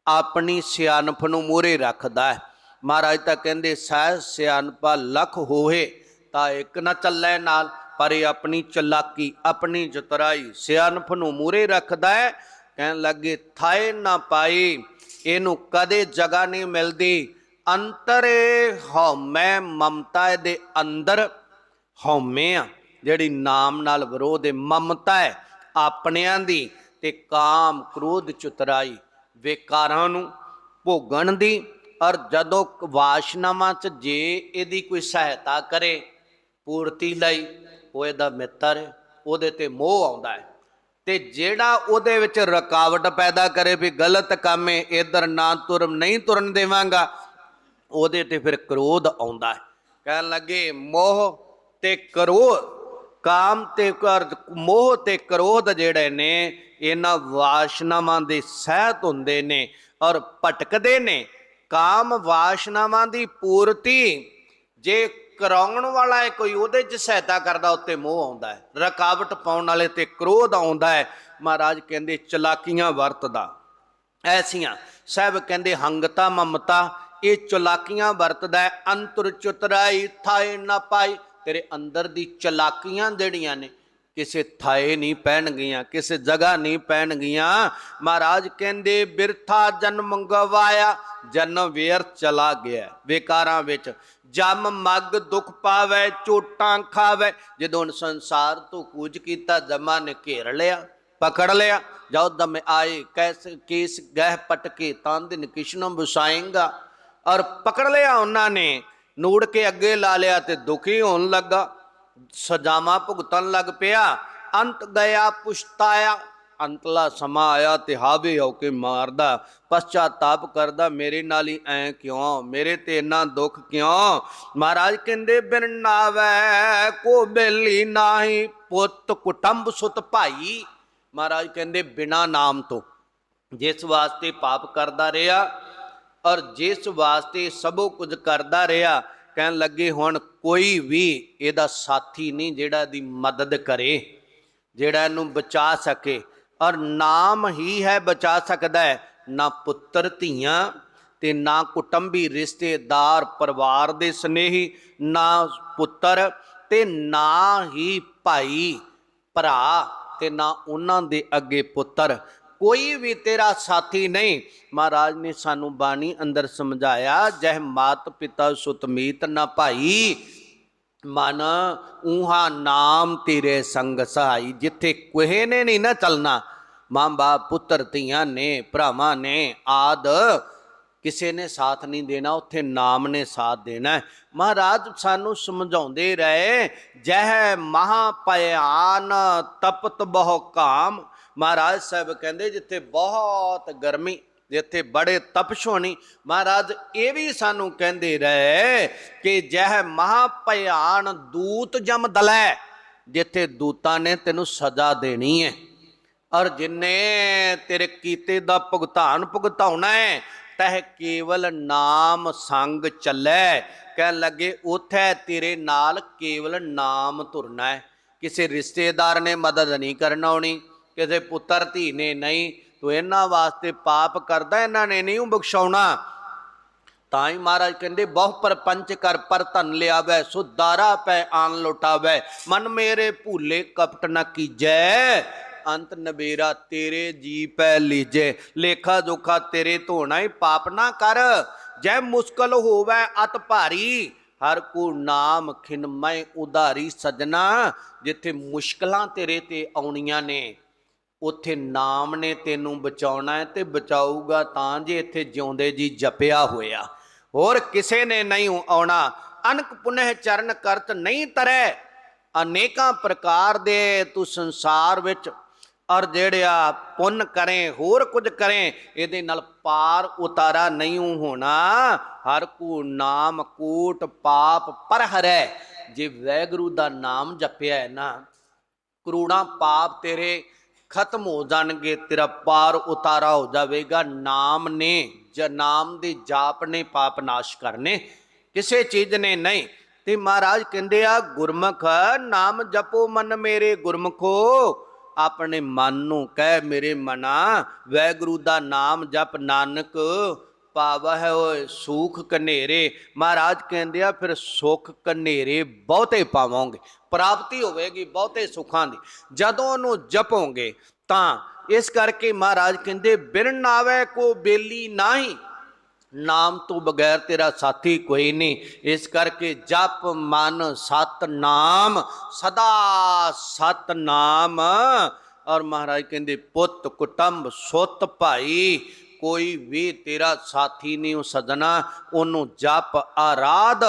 ਆਪਣੀ ਸਿਆਣਪ ਨੂੰ ਮੂਹਰੇ ਰੱਖਦਾ ਹੈ। ਮਹਾਰਾਜ ਤਾਂ ਕਹਿੰਦੇ, ਸਹਿ ਸਿਆਣਪਾ ਲੱਖ ਹੋਏ ਤਾਂ ਇੱਕ ਨਾ ਚੱਲੇ ਨਾਲ। ਪਰ ਇਹ ਆਪਣੀ ਚਲਾਕੀ, ਆਪਣੀ ਜਤਰਾਈ ਸਿਆਣਪ ਨੂੰ ਮੂਹਰੇ ਰੱਖਦਾ ਹੈ। ਕਹਿਣ ਲੱਗੇ, ਥਾਏ ਨਾ ਪਾਈ, ਇਹਨੂੰ ਕਦੇ ਜਗ੍ਹਾ ਨਹੀਂ ਮਿਲਦੀ। ਅੰਤਰੇ ਹਉਮੈ ਮਮਤਾ ਦੇ ਅੰਦਰ ਹਉਮੈ ਆ। ਜਿਹੜੀ ਨਾਮ ਨਾਲ ਵਿਰੋਧ ਹੈ, ਮਮਤਾ ਹੈ ਆਪਣਿਆਂ ਦੀ ਤੇ ਕਾਮ, ਕ੍ਰੋਧ, ਚੁਤਰਾਈ ਵਿਕਾਰਾਂ ਨੂੰ ਭੋਗਣ ਦੀ। ਔਰ ਜਦੋਂ ਵਾਸ਼ਨਾਵਾਂ ਚ ਜੇ ਇਹਦੀ ਕੋਈ ਸਹਾਇਤਾ ਕਰੇ ਪੂਰਤੀ ਲਈ ਉਹ ਇਹਦਾ ਮਿੱਤਰ ਹੈ, ਉਹਦੇ ਤੇ ਮੋਹ ਆਉਂਦਾ ਹੈ। ਤੇ ਜਿਹੜਾ ਉਹਦੇ ਵਿੱਚ ਰੁਕਾਵਟ ਪੈਦਾ ਕਰੇ ਵੀ ਗਲਤ ਕੰਮ ਹੈ, ਇਧਰ ਨਾ ਤੁਰਮ ਨਹੀਂ ਤੁਰਨ ਦੇਵਾਂਗਾ, ਉਹਦੇ ਤੇ ਫਿਰ ਕ੍ਰੋਧ ਆਉਂਦਾ ਹੈ। ਕਹਿਣ ਲੱਗੇ, ਮੋਹ ਤੇ ਕਰੋਧ, ਕਾਮ ਤੇ ਕਰ, ਮੋਹ ਤੇ ਕ੍ਰੋਧ ਜਿਹੜੇ ਨੇ, ਇਹਨਾਂ ਵਾਸ਼ਨਾਵਾਂ ਦੇ ਸਹਿਤ ਹੁੰਦੇ ਨੇ ਔਰ ਭਟਕਦੇ ਨੇ। ਕਾਮ ਵਾਸ਼ਨਾਵਾਂ ਦੀ ਪੂਰਤੀ ਜੇ ਕਰਾਉਣ ਵਾਲਾ ਹੈ, ਕੋਈ ਉਹਦੇ 'ਚ ਸਹਾਇਤਾ ਕਰਦਾ, ਉੱਤੇ ਮੋਹ ਆਉਂਦਾ ਹੈ, ਰਕਾਵਟ ਪਾਉਣ ਵਾਲੇ ਤੇ ਕ੍ਰੋਧ ਆਉਂਦਾ ਹੈ। ਮਹਾਰਾਜ ਕਹਿੰਦੇ, ਚਲਾਕੀਆਂ ਵਰਤਦਾ। ਐਸੀਆਂ ਸਭ ਕਹਿੰਦੇ, ਹੰਗਤਾ ਮਮਤਾ, ਇਹ ਚਲਾਕੀਆਂ ਵਰਤਦਾ ਹੈ। ਅੰਤਰ ਚੁਤਰਾਈ, ਥਾਏ ਨਾ ਪਾਈ, ਤੇਰੇ ਅੰਦਰ ਦੀ ਚਲਾਕੀਆਂ ਜਿਹੜੀਆਂ ਨੇ ਕਿਸੇ ਥਾਏ ਨਹੀਂ ਪੈਣਗੀਆਂ, ਕਿਸੇ ਜਗ੍ਹਾ ਨਹੀਂ ਪੈਣਗੀਆਂ। ਮਹਾਰਾਜ ਕਹਿੰਦੇ, ਬਿਰਥਾ ਜਨਮ ਗਵਾਇਆ ਜਨਮ ਵਿਅਰਥ ਚਲਾ ਗਿਆ। ਵਿਕਾਰਾਂ ਵਿੱਚ ਜਮ ਮੱਗ ਦੁੱਖ ਪਾਵੇ, ਚੋਟਾਂ ਖਾਵੇ। ਜਦੋਂ ਸੰਸਾਰ ਤੋਂ ਕੂਚ ਕੀਤਾ, ਜਮਾ ਨੇ ਘੇਰ ਲਿਆ, ਪਕੜ ਲਿਆ। ਜਾਉ ਦਮ ਆਏ, ਕੈਸ ਕੇਸ ਗਹਿ ਪਟਕੇ ਤਾਂ ਦਿਨ ਕਿਸ਼ਨਮ ਬੁਸਾਏਗਾ ਔਰ ਪਕੜ ਲਿਆ ਉਹਨਾਂ ਨੇ। ਨੂੜ ਕੇ ਅੱਗੇ ਲਾ ਲਿਆ ਤੇ ਦੁਖੀ ਹੋਣ ਲੱਗਾ। ਸਜ਼ਾਵਾਂ ਭੁਗਤਣ ਲੱਗ ਪਿਆ। ਅੰਤ ਗਿਆ ਪੁਸ਼ਤਾਇਆ ਅੰਤਲਾ ਸਮਾਂ ਆਇਆ ਤੇ ਹਾਵੇ ਹੋ ਕੇ ਮਾਰਦਾ ਪਛਤਾਪ ਕਰਦਾ, ਮੇਰੇ ਨਾਲ ਹੀ ਐ ਕਿਉਂ? ਮੇਰੇ ਤੇ ਇੰਨਾ ਦੁੱਖ ਕਿਉਂ? ਮਹਾਰਾਜ ਕਹਿੰਦੇ, ਬਿਨ ਨਾਵੈ ਕੋ ਬੇਲੀ ਨਾਹੀ, ਪੁੱਤ ਕੁਟੰਬ ਸੁਤ ਭਾਈ। ਮਹਾਰਾਜ ਕਹਿੰਦੇ, ਬਿਨਾ ਨਾਮ ਤੋਂ। ਜਿਸ ਵਾਸਤੇ ਪਾਪ ਕਰਦਾ ਰਿਹਾ ਔਰ ਜਿਸ ਵਾਸਤੇ ਸਭੋ ਕੁਝ ਕਰਦਾ ਰਿਹਾ ਕਹਿਣ ਲੱਗੇ ਹੁਣ ਕੋਈ ਵੀ ਇਹਦਾ ਸਾਥੀ ਨਹੀਂ ਜਿਹੜਾ ਦੀ ਮਦਦ ਕਰੇ, ਜਿਹੜਾ ਇਹਨੂੰ ਬਚਾ ਸਕੇ। ਔਰ ਨਾਮ ਹੀ ਹੈ ਬਚਾ ਸਕਦਾ ਹੈ, ਨਾ ਪੁੱਤਰ, ਧੀਆਂ ਤੇ ਨਾ ਕੁਟੰਬੀ ਰਿਸ਼ਤੇਦਾਰ, ਪਰਿਵਾਰ ਦੇ ਸਨੇਹੀ, ਨਾ ਪੁੱਤਰ ਤੇ ਨਾ ਹੀ ਭਾਈ, ਭਰਾ ਤੇ ਨਾ ਉਹਨਾਂ ਦੇ ਅੱਗੇ ਪੁੱਤਰ। ਕੋਈ ਵੀ ਤੇਰਾ ਸਾਥੀ ਨਹੀਂ। ਮਹਾਰਾਜ ਨੇ ਸਾਨੂੰ ਬਾਣੀ ਅੰਦਰ ਸਮਝਾਇਆ, ਜਹ ਮਾਤ ਪਿਤਾ ਸੁਤਮੀਤ ਨਾ ਭਾਈ, ਮਨ ਉਹਾ ਨਾਮ ਤੇਰੇ ਸੰਗ ਸਹਾਈ, ਜਿੱਥੇ ਕੋਹੇ ਨੇ ਨਹੀਂ ਨਾ ਚੱਲਣਾ। ਮਾਂ ਬਾਪ, ਪੁੱਤਰ, ਧੀਆਂ ਨੇ, ਭਰਾਵਾਂ ਨੇ, ਆਦ, ਕਿਸੇ ਨੇ ਸਾਥ ਨਹੀਂ ਦੇਣਾ, ਉੱਥੇ ਨਾਮ ਨੇ ਸਾਥ ਦੇਣਾ ਮਹਾਰਾਜ ਸਾਨੂੰ ਸਮਝਾਉਂਦੇ ਰਹੇ, ਜਹ ਮਹਾ ਭਿਆਨ ਤਪਤ ਬਹੁ ਕਾਮ ਮਹਾਰਾਜ ਸਾਹਿਬ ਕਹਿੰਦੇ ਜਿੱਥੇ ਬਹੁਤ ਗਰਮੀ, ਜਿੱਥੇ ਬੜੇ ਤਪਸ਼ ਹੋਣੀ ਮਹਾਰਾਜ ਇਹ ਵੀ ਸਾਨੂੰ ਕਹਿੰਦੇ ਰਹੇ ਕਿ ਜਹ ਮਹਾ ਭਿਆਨ ਦੂਤ ਜਮ ਦਲੈ, ਜਿੱਥੇ ਦੂਤਾਂ ਨੇ ਤੈਨੂੰ ਸਜ਼ਾ ਦੇਣੀ ਹੈ ਔਰ ਜਿੰਨੇ ਤੇਰੇ ਕੀਤੇ ਦਾ ਭੁਗਤਾਨ ਭੁਗਤਾਉਣਾ ਹੈ ਤਹ ਕੇਵਲ ਨਾਮ ਸੰਗ ਚੱਲੈ। ਕਹਿਣ ਲੱਗੇ, ਉਥੇ ਤੇਰੇ ਨਾਲ ਕੇਵਲ ਨਾਮ ਤੁਰਨਾ ਹੈ ਕਿਸੇ ਰਿਸ਼ਤੇਦਾਰ ਨੇ ਮਦਦ ਨਹੀਂ ਕਰਨਾ ਆਉਣੀ। ਕਿਸੇ ਪੁੱਤਰ ਧੀ ਨੇ ਨਹੀਂ, ਤੂੰ ਇਹਨਾਂ ਵਾਸਤੇ ਪਾਪ ਕਰਦਾ, ਇਹਨਾਂ ਨੇ ਨਹੀਂ ਬਖਸ਼ਾਉਣਾ। ਤਾਂ ਹੀ ਮਹਾਰਾਜ ਕਹਿੰਦੇ, ਬਹੁ ਪਰਪੰਚ ਕਰ ਪਰ ਧਨ ਲਿਆਵੈ ਸੁਦਾਰਾ ਪੈ ਆਨ ਲੁਟਾਵੈ। ਮਨ ਮੇਰੇ ਭੂਲੇ ਕਪਟ ਨ ਕੀਜੈ, ਅੰਤ ਨਬੇਰਾ ਤੇਰੇ ਜੀ ਪੈ ਲੀਜੇ। ਲੇਖਾ ਜੋਖਾ ਤੇਰੇ ਧੋਣਾ ਹੀ ਪਾਪ ਨਾ ਕਰ, ਜੈ ਮੁਸ਼ਕਲ ਹੋਵੇ ਅਤ ਭਾਰੀ, ਹਰ ਕੋ ਨਾਮ ਖਿਨ ਮੈਂ ਉਧਾਰੀ ਸਜਣਾ, ਜਿੱਥੇ ਮੁਸ਼ਕਲਾਂ ਤੇਰੇ ਤੇ ਆਉਣੀਆਂ ਨੇ। ਉੱਥੇ ਨਾਮ ਨੇ ਤੈਨੂੰ ਬਚਾਉਣਾ ਹੈ ਤੇ ਬਚਾਊਗਾ ਤਾਂ ਜੇ ਇੱਥੇ ਜਿਉਂਦੇ ਜੀ ਜਪਿਆ ਹੋਇਆ। ਹੋਰ ਕਿਸੇ ਨੇ ਨਹੀਂ ਆਉਣਾ। ਅਨਕ ਪੁਨਹ ਚਰਨ ਕਰਤ ਨਹੀਂ ਤਰੈ। ਅਨੇਕਾਂ ਪ੍ਰਕਾਰ ਦੇ ਤੂੰ ਸੰਸਾਰ ਵਿੱਚ ਔਰ ਜਿਹੜਿਆ ਪੁੰਨ ਕਰੇ, ਹੋਰ ਕੁਝ ਕਰੇ, ਇਹਦੇ ਨਾਲ ਪਾਰ ਉਤਾਰਾ ਨਹੀਂ ਹੋਣਾ। ਹਰ ਕੋ ਨਾਮ ਕੋਟ ਪਾਪ ਪਰ ਹਰੈ ਜੇ ਵੈਗਰੂ ਦਾ ਨਾਮ ਜਪਿਆ ਹੈ ਨਾ, ਕਰੋੜਾਂ ਪਾਪ ਤੇਰੇ ਖਤਮ ਹੋ ਜਾਣਗੇ, ਤੇਰਾ ਪਾਰ ਉਤਾਰਾ ਹੋ ਜਾਵੇਗਾ। ਨਾਮ ਨੇ, ਜਾਂ ਨਾਮ ਦੇ ਜਾਪ ਨੇ ਪਾਪ ਨਾਸ਼ ਕਰਨੇ। ਕਿਸੇ ਚੀਜ਼ ਨੇ ਨਹੀਂ। ਤੇ ਮਹਾਰਾਜ ਕਹਿੰਦੇ ਆ, ਗੁਰਮੁਖ, ਨਾਮ ਜਪੋ ਮਨ ਮੇਰੇ ਗੁਰਮੁਖੋ। ਆਪਣੇ ਮਨ ਨੂੰ ਕਹਿ, ਮੇਰੇ ਮਨਾ, ਵੈਗੁਰੂ ਦਾ ਨਾਮ ਜਪ ਨਾਨਕ। ਪਾਵਹਿ ਓਏ ਸੁਖ ਕਨੇਰੇ ਮਹਾਰਾਜ ਕਹਿੰਦੇ ਆ, ਫਿਰ ਸੁਖ ਕਨੇਰੇ ਬਹੁਤੇ ਪਾਵੋਗੇ, ਪ੍ਰਾਪਤੀ ਹੋਵੇਗੀ ਬਹੁਤੇ ਸੁੱਖਾਂ ਦੀ। ਜਦੋਂ ਉਹਨੂੰ ਜਪੋਗੇ, ਤਾਂ ਇਸ ਕਰਕੇ ਮਹਾਰਾਜ ਕਹਿੰਦੇ, ਬਿਨ ਨਾਵੇ ਕੋ ਬੇਲੀ ਨਹੀਂ, ਨਾਮ ਤੋਂ ਬਗੈਰ ਤੇਰਾ ਸਾਥੀ ਕੋਈ ਨਹੀਂ। ਇਸ ਕਰਕੇ ਜਪ ਮਨ ਸਤ ਨਾਮ ਸਦਾ ਸਤ ਨਾਮ ਔਰ ਮਹਾਰਾਜ ਕਹਿੰਦੇ, ਪੁੱਤ ਕੁਟੰਬ ਸੁੱਤ ਭਾਈ ਕੋਈ ਵੀ ਤੇਰਾ ਸਾਥੀ ਨਹੀਂ ਉਹ ਸਜਣਾ, ਉਹਨੂੰ ਜਪ ਆਰਾਧ,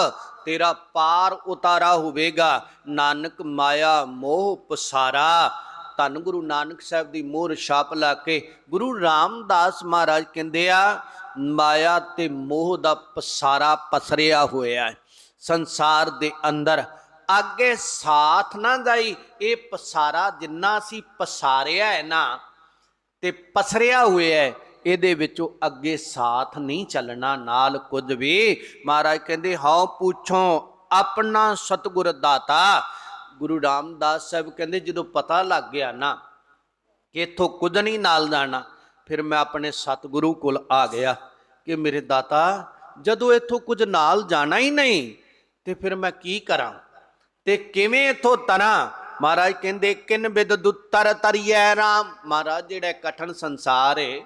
ਤੇਰਾ ਪਾਰ ਉਤਾਰਾ ਹੋਵੇਗਾ। ਨਾਨਕ ਮਾਇਆ ਮੋਹ ਪਸਾਰਾ। ਧੰਨ ਗੁਰੂ ਨਾਨਕ ਸਾਹਿਬ ਦੀ ਮੋਹਰ ਛਾਪ ਲਾ ਕੇ ਗੁਰੂ ਰਾਮਦਾਸ ਮਹਾਰਾਜ ਕਹਿੰਦੇ ਆ, ਮਾਇਆ ਤੇ ਮੋਹ ਦਾ ਪਸਾਰਾ ਪਸਰਿਆ ਹੋਇਆ ਹੈ। ਸੰਸਾਰ ਦੇ ਅੰਦਰ ਅੱਗੇ ਸਾਥ ਨਾ ਜਾਈ, ਇਹ ਪਸਾਰਾ ਜਿੰਨਾ ਸੀ ਪਸਾਰਿਆ ਹੈ ਨਾ, ਤੇ ਪਸਰਿਆ ਹੋਇਆ ਹੈ ਇਹਦੇ ਵਿੱਚੋਂ ਅੱਗੇ ਸਾਥ ਨਹੀਂ ਚੱਲਣਾ, ਨਾਲ ਕੁਝ ਵੀ। ਮਹਾਰਾਜ ਕਹਿੰਦੇ ਹਉ ਪੁੱਛੋ, ਆਪਣਾ ਸਤਿਗੁਰ ਦਾਤਾ। ਗੁਰੂ ਰਾਮਦਾਸ ਸਾਹਿਬ ਕਹਿੰਦੇ, ਜਦੋਂ ਪਤਾ ਲੱਗ ਗਿਆ ਨਾ ਕਿ ਇੱਥੋਂ ਕੁਝ ਨਹੀਂ ਨਾਲ ਜਾਣਾ, ਫਿਰ ਮੈਂ ਆਪਣੇ ਸਤਿਗੁਰੂ ਕੋਲ ਆ ਗਿਆ ਕਿ ਮੇਰੇ ਦਾਤਾ, ਜਦੋਂ ਇੱਥੋਂ ਕੁਝ ਨਾਲ ਜਾਣਾ ਹੀ ਨਹੀਂ, ਤੇ ਫਿਰ ਮੈਂ ਕੀ ਕਰਾਂ? ਤੇ ਕਿਵੇਂ ਇੱਥੋਂ ਤਰਾਂ? ਮਹਾਰਾਜ ਕਹਿੰਦੇ, ਕਿਨ ਬਿਦ ਦੁੱਤਰ ਤਰੀਐ ਰਾਮ? ਮਹਾਰਾਜ, ਜਿਹੜਾ ਕਠਨ ਸੰਸਾਰ ਏ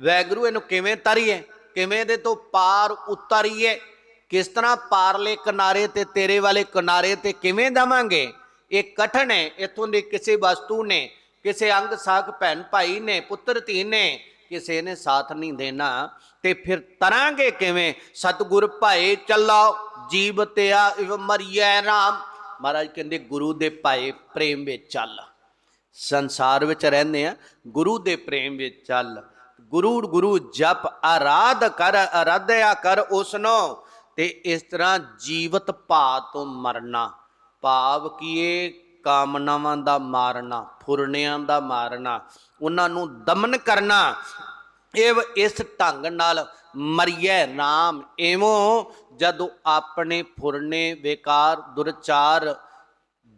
ਵੈਗਰੂ ਇਹਨੂੰ ਕਿਵੇਂ ਤਰੀਏ? ਕਿਵੇਂ ਦੇ ਤੋਂ ਪਾਰ ਉਤਰੀਏ? ਕਿਸ ਤਰ੍ਹਾਂ ਪਾਰਲੇ ਕਿਨਾਰੇ ਤੇ ਤੇਰੇ ਵਾਲੇ ਕਿਨਾਰੇ ਤੇ ਕਿਵੇਂ ਦਵਾਂਗੇ ਇਹ ਕਠਨ ਹੈ। ਇਥੋਂ ਦੇ ਕਿਸੇ ਵਸਤੂ ਨੇ, ਕਿਸੇ ਅੰਗ ਸਾਖ ਭੈਣ ਭਾਈ ਨੇ, ਪੁੱਤਰ ਧੀ ਨੇ, ਕਿਸੇ ਨੇ ਸਾਥ ਨਹੀਂ ਦੇਣਾ। ਤੇ ਫਿਰ ਤਰਾਂਗੇ ਕਿਵੇਂ? ਸਤਿਗੁਰ ਭਾਏ ਚੱਲਾਓ, ਜੀਵ ਤਿਆ ਇਵ ਮਰੀਐ ਰਾਮ। ਮਹਾਰਾਜ ਕਹਿੰਦੇ, ਗੁਰੂ ਦੇ ਭਾਏ ਪ੍ਰੇਮ ਵਿੱਚ ਚੱਲ। ਸੰਸਾਰ ਵਿੱਚ ਰਹਿੰਦੇ ਆ, ਗੁਰੂ ਦੇ ਪ੍ਰੇਮ ਵਿੱਚ ਚੱਲ। ਗੁਰੂ ਗੁਰੂ ਜਪ ਆਰਾਧ ਕਰ ਅਰਾਧਿਆ ਕਰ ਉਸਨੋ, ਤੇ ਇਸ ਤਰ੍ਹਾਂ ਜੀਵਤ ਭਾ ਤੋਂ ਮਰਨਾ, ਭਾਵ ਕੀਏ ਕਾਮਨਾਵਾਂ ਦਾ ਮਾਰਨਾ, ਫੁਰਨਿਆਂ ਦਾ ਮਾਰਨਾ, ਉਹਨਾਂ ਨੂੰ ਦਮਨ ਕਰਨਾ, ਇਹ ਇਸ ਢੰਗ ਨਾਲ ਮਰੀਏ RAM ਐਵੋਂ ਜਦੋਂ ਆਪਣੇ ਫੁਰਨੇ ਵਿਕਾਰ ਦੁਰਚਾਰ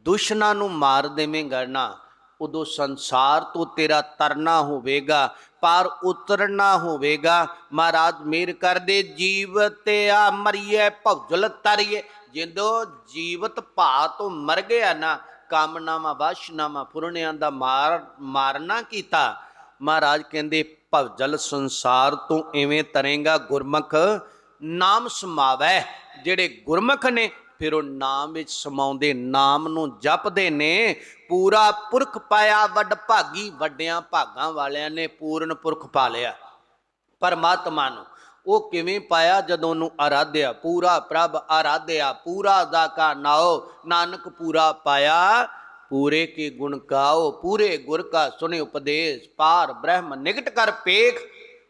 ਦੁਸ਼ਮਣਾਂ ਨੂੰ ਮਾਰ ਦੇਵੇਂਗਾ ਨਾ, ਉਦੋਂ ਸੰਸਾਰ ਤੋਂ ਤੇਰਾ ਤਰਨਾ ਹੋਵੇਗਾ ਪਾਰ ਉਤਰਨਾ ਹੋਵੇਗਾ। ਮਹਾਰਾਜ ਮੇਰ ਕਰਦੇ, ਜੀਵ ਤੇ ਆ ਮਰੀਏ ਭਉਜਲ ਤਰੀਏ ਜਦੋਂ ਜੀਵਤ ਭਾ ਤੋਂ ਮਰ ਗਿਆ ਨਾ, ਕਾਮਨਾਵਾਂ, ਵਾਸ਼ਨਾਵਾਂ ਫੁਰਨਿਆਂ ਦਾ ਮਾਰ ਮਾਰਨਾ ਕੀਤਾ। ਮਹਾਰਾਜ ਕਹਿੰਦੇ ਭਵਜਲ ਸੰਸਾਰ ਤੋਂ ਐਵੇਂ ਤਰੇਗਾ, ਗੁਰਮੁਖ ਨਾਮ ਸਮਾਵੈ। ਜਿਹੜੇ ਗੁਰਮੁਖ ਨੇ ਫਿਰ ਉਹ ਨਾਮ ਵਿੱਚ ਸਮਾਉਂਦੇ, ਨਾਮ ਨੂੰ ਜਪਦੇ ਨੇ। ਪੂਰਾ ਪੁਰਖ ਪਾਇਆ, ਵੱਡ ਭਾਗੀ, ਵੱਡਿਆਂ ਭਾਗਾਂ ਵਾਲਿਆਂ ਨੇ ਪੂਰਨ ਪੁਰਖ ਪਾ ਲਿਆ। ਪਰਮਾਤਮਾ ਨੂੰ। ਉਹ ਕਿਵੇਂ ਪਾਇਆ? ਜਦੋਂ ਉਹਨੂੰ ਆਰਾਧਿਆ, ਪੂਰਾ ਪ੍ਰਭ ਆਰਾਧਿਆ, ਪੂਰਾ ਦਾ ਕਾ ਨਾਉ, ਨਾਨਕ ਪੂਰਾ ਪਾਇਆ। ਪੂਰੇ ਕੇ ਗੁਣ ਗਾਓ, ਪੂਰੇ ਗੁਰ ਕਾ ਸੁਨੇ ਉਪਦੇਸ਼, ਪਾਰ ਬ੍ਰਹਮ ਨਿਕਟ ਕਰ ਪੇਖ।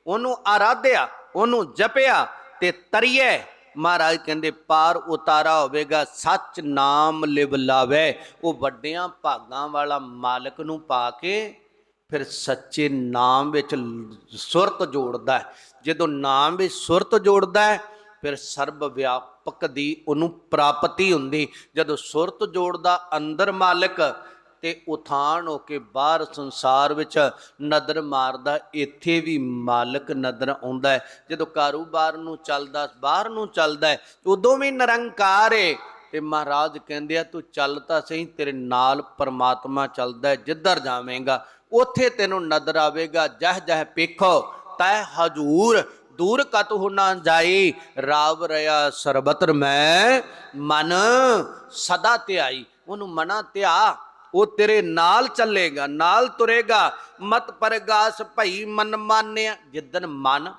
ਉਹਨੂੰ ਆਰਾਧਿਆ, ਉਹਨੂੰ ਜਪਿਆ ਤੇ ਤਰੀਏ ਮਹਾਰਾਜ ਕਹਿੰਦੇ, ਪਾਰ ਉਤਾਰਾ ਹੋਵੇਗਾ, ਸੱਚ ਨਾਮ ਲਿਵ ਲਾਵੇ। ਉਹ ਵੱਡਿਆਂ ਭਾਗਾਂ ਵਾਲਾ ਮਾਲਕ ਨੂੰ ਪਾ ਕੇ ਫਿਰ ਸੱਚੇ ਨਾਮ ਵਿੱਚ ਸੁਰਤ ਜੋੜਦਾ ਹੈ। ਜਦੋਂ ਨਾਮ ਵਿੱਚ ਸੁਰਤ ਜੋੜਦਾ ਹੈ, ਫਿਰ ਸਰਬ ਵਿਆਪਕ ਦੀ ਉਹਨੂੰ ਪ੍ਰਾਪਤੀ ਹੁੰਦੀ। ਜਦੋਂ ਸੁਰਤ ਜੋੜਦਾ ਅੰਦਰ ਮਾਲਕ ਤੇ ਉਥਾਨ ਹੋ ਕੇ ਬਾਹਰ ਸੰਸਾਰ ਵਿੱਚ ਨਦਰ ਮਾਰਦਾ, ਇੱਥੇ ਵੀ ਮਾਲਕ ਨਦਰ ਆਉਂਦਾ ਹੈ। ਜਦੋਂ ਕਾਰੋਬਾਰ ਨੂੰ ਚੱਲਦਾ, ਬਾਹਰ ਨੂੰ ਚੱਲਦਾ ਉਦੋਂ ਵੀ ਨਿਰੰਕਾਰ ਏ। ਤੇ ਮਹਾਰਾਜ ਕਹਿੰਦੇ ਆ, ਤੂੰ ਚੱਲ ਤਾਂ ਸਹੀ, ਤੇਰੇ ਨਾਲ ਪਰਮਾਤਮਾ ਚੱਲਦਾ ਜਿੱਧਰ ਜਾਵੇਂਗਾ, ਉੱਥੇ ਤੈਨੂੰ ਨਦਰ ਆਵੇਗਾ। ਜਹ ਜਹ ਪੇਖੋ ਤੈ ਹਜੂਰ, ਦੂਰ ਕਤ ਹੋ ਨਾ ਜਾਈ। ਰਾਵ ਰਿਆ ਸਰਬਤਰ ਮੈਂ ਮਨ ਸਦਾ ਧਿਆਈ। ਉਹਨੂੰ ਮਨਾ ਧਿਆ। ਉਹ ਤੇਰੇ ਨਾਲ ਚੱਲੇਗਾ, ਨਾਲ ਤੁਰੇਗਾ। ਮਤ ਪਰਗਾਸ ਭਈ ਮਨ ਮਾਨਿਆ। ਜਿੱਦਨ ਮਨ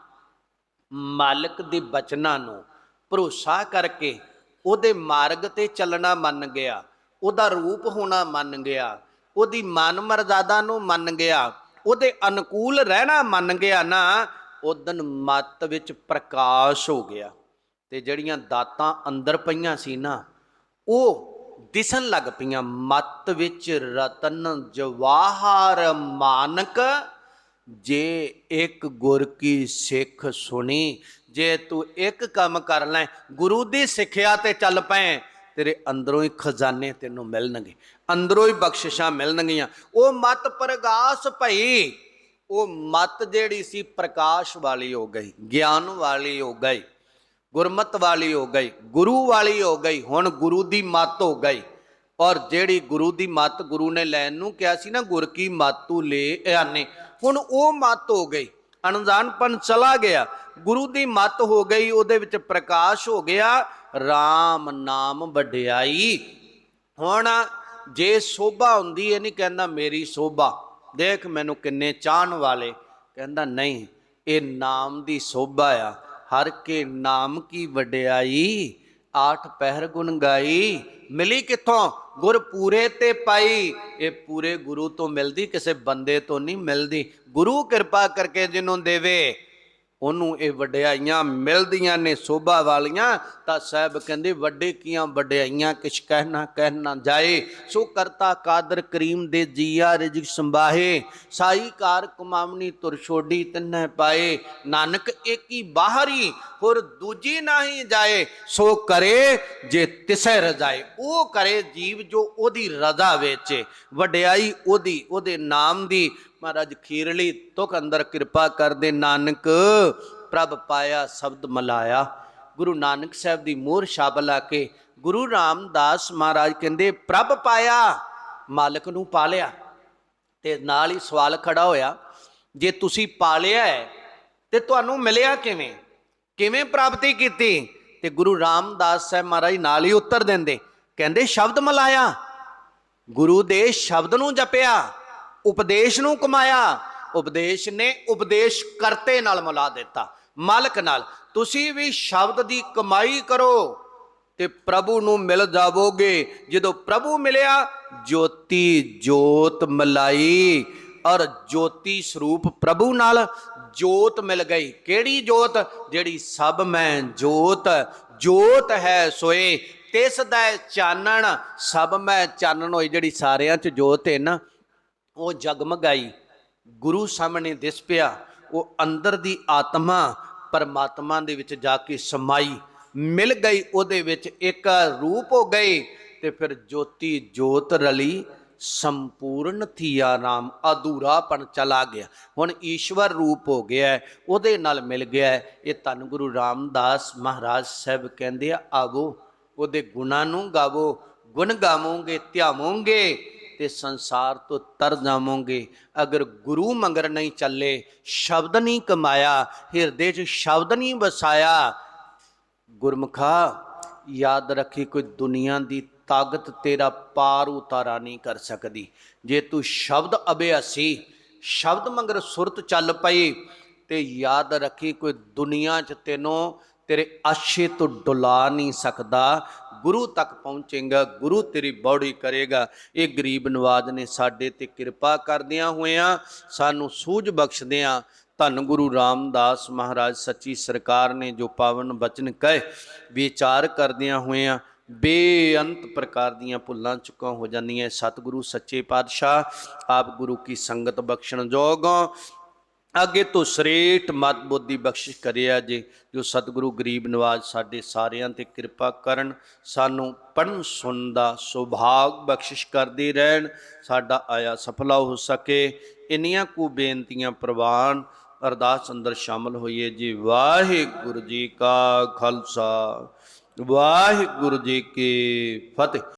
ਮਾਲਕ ਦੇ ਬਚਨਾਂ ਨੂੰ ਭਰੋਸਾ ਕਰਕੇ ਉਹਦੇ ਮਾਰਗ ਤੇ ਚੱਲਣਾ ਮੰਨ ਗਿਆ, ਉਹਦਾ ਰੂਪ ਹੋਣਾ ਮੰਨ ਗਿਆ, ਉਹਦੀ ਮਨ ਮਰਜ਼ਾਦਾ ਨੂੰ ਮੰਨ ਗਿਆ, ਉਹਦੇ ਅਨੁਕੂਲ ਰਹਿਣਾ ਮੰਨ ਗਿਆ ਨਾ ਉਦਨ ਮਤ ਵਿੱਚ ਪ੍ਰਕਾਸ਼ ਹੋ ਗਿਆ। ਤੇ ਜਿਹੜੀਆਂ ਦਾਤਾਂ ਅੰਦਰ ਪਈਆਂ ਸੀ ਨਾ, ਉਹ ਦਿਸਣ ਲੱਗ ਪਈਆਂ। ਮਤ ਵਿੱਚ ਰਤਨ ਜਵਾਹਰ ਮਾਨਕ, ਜੇ ਇੱਕ ਗੁਰ ਕੀ ਸਿੱਖ ਸੁਣੀ, ਜੇ ਤੂੰ ਇੱਕ ਕੰਮ ਕਰ ਲੈ, ਗੁਰੂ ਦੀ ਸਿੱਖਿਆ ਤੇ ਚੱਲ ਪਏ, ਤੇਰੇ ਅੰਦਰੋਂ ਹੀ ਖਜ਼ਾਨੇ ਤੈਨੂੰ ਮਿਲਣਗੇ, ਅੰਦਰੋਂ ਹੀ ਬਖਸ਼ਿਸ਼ਾਂ ਮਿਲਣਗੀਆਂ। ਉਹ ਮਤ ਪ੍ਰਗਾਸ ਭਈ, ਉਹ ਮਤ ਜਿਹੜੀ ਸੀ ਪ੍ਰਕਾਸ਼ ਵਾਲੀ ਹੋ ਗਈ, ਗਿਆਨ ਵਾਲੀ ਹੋ ਗਈ। ਗੁਰਮਤ ਵਾਲੀ ਹੋ ਗਈ, ਗੁਰੂ ਵਾਲੀ ਹੋ ਗਈ, ਹੁਣ ਗੁਰੂ ਦੀ ਮੱਤ ਹੋ ਗਈ। ਔਰ ਜਿਹੜੀ ਗੁਰੂ ਦੀ ਮੱਤ ਗੁਰੂ ਨੇ ਲੈਣ ਨੂੰ ਕਿਹਾ ਸੀ ਨਾ, ਗੁਰ ਕੀ ਮਾਤੂ ਲੈ ਆਨੇ। ਹੁਣ ਉਹ ਮੱਤ ਹੋ ਗਈ ਅਣਜਾਣਪਨ ਚਲਾ ਗਿਆ। ਗੁਰੂ ਦੀ ਮੱਤ ਹੋ ਗਈ, ਉਹਦੇ ਵਿੱਚ ਪ੍ਰਕਾਸ਼ ਹੋ ਗਿਆ RAM ਨਾਮ ਵਡਿਆਈ। ਹੁਣ ਜੇ ਸੋਭਾ ਹੁੰਦੀ, ਇਹ ਨਹੀਂ ਕਹਿੰਦਾ ਮੇਰੀ ਸੋਭਾ, ਦੇਖ ਮੈਨੂੰ ਕਿੰਨੇ ਚਾਹਣ ਵਾਲੇ। ਕਹਿੰਦਾ ਨਹੀਂ, ਇਹ ਨਾਮ ਦੀ ਸੋਭਾ ਆ। ਹਰ ਕੇ ਨਾਮ ਕੀ ਵਡਿਆਈ? ਆਠ ਪਹਿਰ ਗੁਣ ਗਾਈ। ਮਿਲੀ ਕਿੱਥੋਂ? ਗੁਰ ਪੂਰੇ ਤੇ ਪਾਈ। ਇਹ ਪੂਰੇ ਗੁਰੂ ਤੋਂ ਮਿਲਦੀ, ਕਿਸੇ ਬੰਦੇ ਤੋਂ ਨਹੀਂ ਮਿਲਦੀ। ਗੁਰੂ ਕਿਰਪਾ ਕਰਕੇ ਜਿਹਨੂੰ ਦੇਵੇ। ਉਹਨੂੰ ਇਹ ਵਡਿਆਈਆਂ ਮਿਲਦੀਆਂ ਨੇ ਸੋਭਾ ਵਾਲੀਆਂ, ਤਾਂ ਸਾਹਿਬ ਕਹਿੰਦੇ ਵੱਡੇ ਕੀਆਂ ਵਡਿਆਈਆਂ, ਕਿਛ ਕਹਿਣਾ ਕਹਿਣਾ ਜਾਏ। ਸੋ ਕਰਤਾ ਕਾਦਰ ਕਰੀਮ ਦੇ ਜੀਆ ਰਿਜਕ ਸੰਭਾਹੇ, ਸਾਈ ਕਾਰ ਕਮਾਵਣੀ ਤੁਰ ਛੋਡੀ ਤਿੰਨੇ ਪਾਏ। ਨਾਨਕ ਏਕੀ ਬਾਹਰੀ, ਹੋਰ ਦੂਜੀ ਨਹੀਂ ਜਾਏ। ਸੋ ਕਰੇ ਜੇ ਤਿਸੈ ਰਜਾਏ, ਉਹ ਕਰੇ ਜੀਵ ਜੋ ਉਹਦੀ ਰਜ਼ਾ ਵਿੱਚ। ਵਡਿਆਈ ਉਹਦੀ, ਉਹਦੇ ਨਾਮ ਦੀ ਮਹਾਰਾਜ ਖੀਰਲੀ ਤੁਕ ਅੰਦਰ ਕਿਰਪਾ ਕਰਦੇ ਨਾਨਕ, ਪ੍ਰਭ ਪਾਇਆ ਸ਼ਬਦ ਮਲਾਇਆ। ਗੁਰੂ ਨਾਨਕ ਸਾਹਿਬ ਦੀ ਮੋਹਰ ਛਾਪ ਲਾ ਕੇ ਗੁਰੂ ਰਾਮਦਾਸ ਮਹਾਰਾਜ ਕਹਿੰਦੇ, ਪ੍ਰਭ ਪਾਇਆ, ਮਾਲਕ ਨੂੰ ਪਾਲਿਆ। ਤੇ ਨਾਲ ਹੀ ਸਵਾਲ ਖੜਾ ਹੋਇਆ, ਜੇ ਤੁਸੀਂ ਪਾਲਿਆ ਹੈ, ਤੇ ਤੁਹਾਨੂੰ ਮਿਲਿਆ ਕਿਵੇਂ? ਕਿਵੇਂ ਪ੍ਰਾਪਤੀ ਕੀਤੀ? ਤੇ ਗੁਰੂ ਰਾਮਦਾਸ ਸਾਹਿਬ ਮਹਾਰਾਜ ਨਾਲ ਹੀ ਉੱਤਰ ਦਿੰਦੇ, ਕਹਿੰਦੇ, ਸ਼ਬਦ ਮਲਾਇਆ। ਗੁਰੂ ਦੇ ਸ਼ਬਦ ਨੂੰ ਜਪਿਆ। ਉਪਦੇਸ਼ ਨੂੰ ਕਮਾਇਆ, ਉਪਦੇਸ਼ ਨੇ ਉਪਦੇਸ਼ ਕਰਤੇ ਨਾਲ ਮਿਲਾ ਦਿੱਤਾ। ਮਾਲਕ ਨਾਲ, ਤੁਸੀਂ ਵੀ ਸ਼ਬਦ ਦੀ ਕਮਾਈ ਕਰੋ ਤੇ ਪ੍ਰਭੂ ਨੂੰ ਮਿਲ ਜਾਵੋਗੇ। ਜਦੋਂ ਪ੍ਰਭੂ ਮਿਲਿਆ, ਜੋਤੀ ਜੋਤ ਮਲਾਈ ਔਰ ਜੋਤੀ ਸਰੂਪ ਪ੍ਰਭੂ ਨਾਲ ਜੋਤ ਮਿਲ ਗਈ। ਕਿਹੜੀ ਜੋਤ? ਜਿਹੜੀ ਸਭ ਮੈਂ ਜੋਤ ਜੋਤ ਹੈ ਸੋਏ। ਤਿਸ ਦਾ ਚਾਨਣ, ਸਭ ਮੈਂ ਚਾਨਣ ਹੋਈ ਜਿਹੜੀ ਸਾਰਿਆਂ ਚ ਜੋਤ ਹੈ ਨਾ ਉਹ ਜਗਮਗਾਈ ਗੁਰੂ ਸਾਹਮਣੇ ਦਿਸ ਪਿਆ, ਉਹ ਅੰਦਰ ਦੀ ਆਤਮਾ ਪਰਮਾਤਮਾ ਦੇ ਵਿੱਚ ਜਾ ਕੇ ਸਮਾਈ, ਮਿਲ ਗਈ, ਉਹਦੇ ਵਿੱਚ ਇੱਕ ਰੂਪ ਹੋ ਗਈ ਤੇ ਫਿਰ ਜੋਤੀ ਜੋਤ ਰਲੀ, ਸੰਪੂਰਨ ਥੀਆ ਨਾਮ, ਅਧੂਰਾਪਣ ਚਲਾ ਗਿਆ। ਹੁਣ ਈਸ਼ਵਰ ਰੂਪ ਹੋ ਗਿਆ, ਉਹਦੇ ਨਾਲ ਮਿਲ ਗਿਆ, ਇਹ ਧੰਨ ਗੁਰੂ ਰਾਮਦਾਸ ਮਹਾਰਾਜ ਸਾਹਿਬ ਕਹਿੰਦੇ ਆ, ਆਵੋ, ਉਹਦੇ ਗੁਣਾਂ ਨੂੰ ਗਾਵੋ, ਗੁਣ ਗਾਵੋਗੇ, ਧਿਆਵੋਗੇ ਤੇ ਸੰਸਾਰ ਤੋਂ ਤਰ ਜਾਵੋਗੇ। ਅਗਰ ਗੁਰੂ ਮੰਗਰ ਨਹੀਂ ਚੱਲੇ, ਸ਼ਬਦ ਨਹੀਂ ਕਮਾਇਆ, ਹਿਰਦੇ 'ਚ ਸ਼ਬਦ ਨਹੀਂ ਵਸਾਇਆ, ਗੁਰਮੁਖਾ, ਯਾਦ ਰੱਖੀ ਕੋਈ ਦੁਨੀਆ ਦੀ ਤਾਕਤ ਤੇਰਾ ਪਾਰ ਉਤਾਰਾ ਨਹੀਂ ਕਰ ਸਕਦੀ। ਜੇ ਤੂੰ ਸ਼ਬਦ ਅਭਿਆਸੀ ਸ਼ਬਦ ਮੰਗਰ ਸੁਰਤ ਚੱਲ ਪਈ, ਤੇ ਯਾਦ ਰੱਖੀ ਕੋਈ ਦੁਨੀਆ 'ਚ ਤੈਨੂੰ ਤੇਰੇ ਆਸ਼ੇ ਤੋਂ ਡੁਲਾ ਨਹੀਂ ਸਕਦਾ। ਗੁਰੂ ਤੱਕ ਪਹੁੰਚੇਗਾ, ਗੁਰੂ ਤੇਰੀ ਬੌੜੀ ਕਰੇਗਾ। ਇਹ ਗਰੀਬ ਨਵਾਜ ਨੇ ਸਾਡੇ ਤੇ ਕਿਰਪਾ ਕਰਦਿਆਂ ਹੋਇਆਂ ਸਾਨੂੰ ਸੂਝ ਬਖਸ਼ਦਿਆਂ ਧੰਨ ਗੁਰੂ ਰਾਮਦਾਸ ਮਹਾਰਾਜ ਸੱਚੀ ਸਰਕਾਰ ਨੇ ਜੋ ਪਾਵਨ ਬਚਨ ਕਹੇ, ਵਿਚਾਰ ਕਰਦਿਆਂ ਹੋਇਆਂ ਬੇਅੰਤ ਪ੍ਰਕਾਰ ਦੀਆਂ ਭੁੱਲਾਂ ਚੁੱਕਾਂ ਹੋ ਜਾਂਦੀਆਂ। ਸਤਿਗੁਰੂ ਸੱਚੇ ਪਾਤਸ਼ਾਹ, ਆਪ ਗੁਰੂ ਕੀ ਸੰਗਤ ਬਖਸ਼ਣ ਜੋਗ ਅੱਗੇ ਤੋਂ ਸ੍ਰੇਟ ਮਤ ਬੁੱਧੀ ਬਖਸ਼ਿਸ਼ ਕਰਿਆ ਜੇ, ਜੋ ਸਤਿਗੁਰੂ ਗਰੀਬ ਨਿਵਾਜ਼ ਸਾਡੇ ਸਾਰਿਆਂ ਤੇ ਕਿਰਪਾ ਕਰਨ, ਸਾਨੂੰ ਪੜਨ ਸੁਣਨ ਦਾ ਸੁਭਾਗ ਬਖਸ਼ਿਸ਼ ਕਰਦੇ ਰਹਿਣ, ਸਾਡਾ ਆਇਆ ਸਫਲਾ ਹੋ ਸਕੇ। ਇੰਨੀਆਂ ਕੁ ਬੇਨਤੀਆਂ ਪ੍ਰਵਾਨ ਅਰਦਾਸ ਅੰਦਰ ਸ਼ਾਮਲ ਹੋਈਏ ਜੀ। ਵਾਹਿਗੁਰੂ ਜੀ ਕਾ ਖਾਲਸਾ, ਵਾਹਿਗੁਰੂ ਜੀ ਕੀ ਫਤਿਹ।